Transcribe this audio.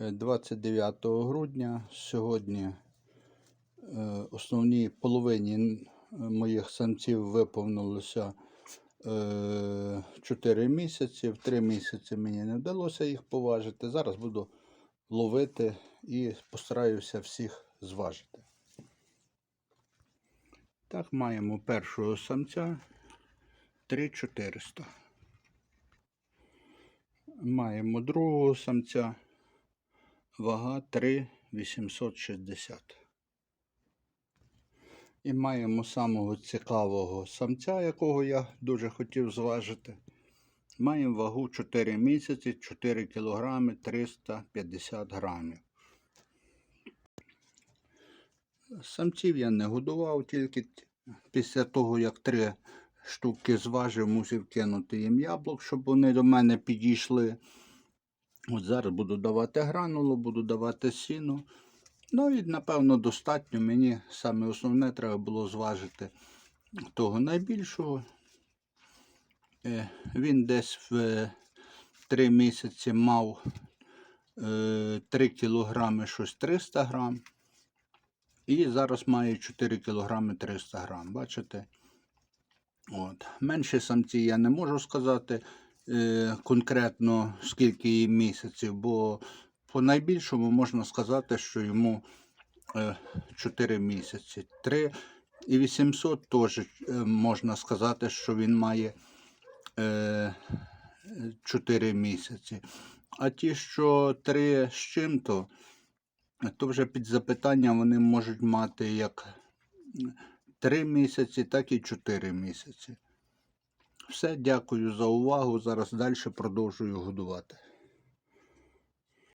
29 грудня. Сьогодні е, основній половині моїх самців виповнилося 4 місяці. В 3 місяці мені не вдалося їх поважити. Зараз буду ловити і постараюся всіх зважити. Так, маємо першого самця 3400. Маємо другого самця. Вага 3,860. І маємо самого цікавого самця, якого я дуже хотів зважити. Маємо вагу 4 місяці, 4 кілограми 350 грамів. Самців я не годував, тільки після того, як три штуки зважив, мусив кинути їм яблук, щоб вони до мене підійшли. От зараз буду давати гранулу, буду давати сіно. Ну і, напевно, достатньо. Мені саме основне треба було зважити того найбільшого. Е, Він десь в 3 місяці мав 3 кілограми щось 300 грам. І зараз має 4 кілограми 300 грам. Бачите? От. Менші самці я не можу сказати е, конкретно скільки їй місяців, бо по найбільшому можна сказати, що йому е, 4 місяці. 3 і 800 теж е, можна сказати, що він має е, 4 місяці. А ті, що 3 з чим-то, то вже під запитанням вони можуть мати як 3 місяці, так і 4 місяці. Все, дякую за увагу. Зараз далі продовжую годувати.